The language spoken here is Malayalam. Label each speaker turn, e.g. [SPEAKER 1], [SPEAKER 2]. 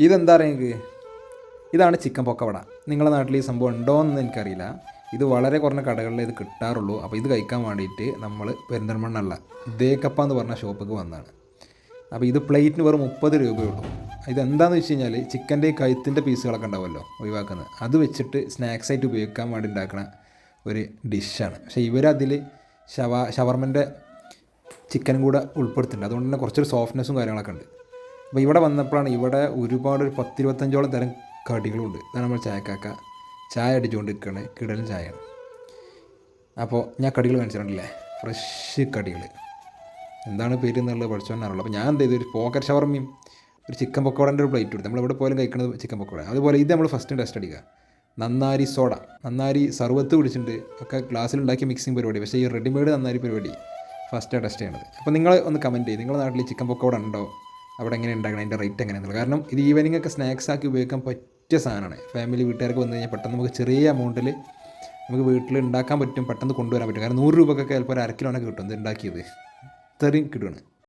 [SPEAKER 1] ഇതെന്താ പറയുക ഇതാണ് ചിക്കൻ പൊക്കവട നിങ്ങളുടെ നാട്ടിൽ ഈ സംഭവം ഉണ്ടോ എന്ന് എനിക്കറിയില്ല. ഇത് വളരെ കുറഞ്ഞ കടകളിൽ ഇത് കിട്ടാറുള്ളൂ. അപ്പോൾ ഇത് കഴിക്കാൻ വേണ്ടിയിട്ട് നമ്മൾ പെരിന്തൽമണ്ണല്ല ദേക്കപ്പ എന്ന് പറഞ്ഞ ഷോപ്പിൽ വന്നതാണ്. അപ്പോൾ ഇത് പ്ലേറ്റിന് വെറും മുപ്പത് രൂപയുള്ളൂ ഇതെന്താണെന്ന് വെച്ച് കഴിഞ്ഞാൽ ചിക്കന്റെ കഴുത്തിന്റെ പീസുകളൊക്കെ ഉണ്ടാവുമല്ലോ ഒഴിവാക്കുന്നത്. അത് വെച്ചിട്ട് സ്നാക്സ് ആയിട്ട് ഉപയോഗിക്കാൻ വേണ്ടി ഉണ്ടാക്കുന്ന ഒരു ഡിഷാണ്. പക്ഷേ ഇവരതിൽ ഷവ ഷവർമന്റെ ചിക്കനും കൂടെ ഉൾപ്പെടുത്തിയിട്ടുണ്ട്. അതുകൊണ്ട് തന്നെ കുറച്ചൊരു സോഫ്റ്റ്നെസ്സും കാര്യങ്ങളൊക്കെ ഉണ്ട്. അപ്പോൾ ഇവിടെ വന്നപ്പോഴാണ് ഇവിടെ ഒരുപാട് ഒരു പത്തിരുപത്തഞ്ചോളം തരം കടികളുണ്ട്. ഇതാണ് നമ്മൾ ചായക്കാക്ക. ചായ അടിച്ചുകൊണ്ട് നിൽക്കുകയാണ് കിടലും ചായയാണ്. അപ്പോൾ ഞാൻ കടികൾ കാണിച്ചിട്ടുണ്ടല്ലേ? ഫ്രഷ് കടികൾ. എന്താണ് പേര് എന്നുള്ളത് പഠിച്ചോന്നാണല്ലോ അപ്പോൾ ഞാൻ എന്ത് ചെയ്തു? ഒരു പോക്കർ ഷവർമയും ഒരു ചിക്കൻ പക്കോടന്റെ ഒരു പ്ലേറ്റ് കൊടുത്തു നമ്മളെവിടെ പോലും കഴിക്കുന്നത് ചിക്കൻ പക്കോട അതുപോലെ ഇത് നമ്മൾ ഫസ്റ്റ് ടെസ്റ്റ് അടിക്കുക. നന്നാരി സോഡ നന്നാരി സർവത്ത് കുടിച്ചിട്ടുണ്ട്. ഒക്കെ ഗ്ലാസ്സിലുണ്ടാക്കിയ മിക്സിങ് പരിപാടി. പക്ഷേ ഈ റെഡിമെയ്ഡ് നന്നാരി പരിപാടി ഫസ്റ്റ് ടെസ്റ്റ് ചെയ്യണത്. അപ്പോൾ നിങ്ങൾ ഒന്ന് കമന്റ് ചെയ്യും. നിങ്ങളുടെ നാട്ടിൽ ചിക്കൻ പക്കോട ഉണ്ടോ? അവിടെ എങ്ങനെ ഉണ്ടാക്കണം അതിന്റെ റേറ്റ് എങ്ങനെയാണെന്നുള്ളത് കാരണം ഇത് ഈവനിങ് ഒക്കെ സ്നാക്സ് ആക്കി ഉപയോഗിക്കാൻ പറ്റിയ സാധനമാണ്. ഫാമിലി വീട്ടുകാർക്ക് വന്നു കഴിഞ്ഞാൽ പെട്ടെന്ന് നമുക്ക് ചെറിയ എമൗണ്ടിൽ നമുക്ക് വീട്ടിൽ ഉണ്ടാക്കാൻ പറ്റും പെട്ടെന്ന് കൊണ്ടുവരാൻ പറ്റും. കാരണം നൂറ് രൂപക്കൊക്കെ ചിലപ്പോൾ ഒരു അര കിലോനൊക്കെ കിട്ടും ഇത് ഉണ്ടാക്കിയത്. ഇത്രയും കിട്ടുകയാണ്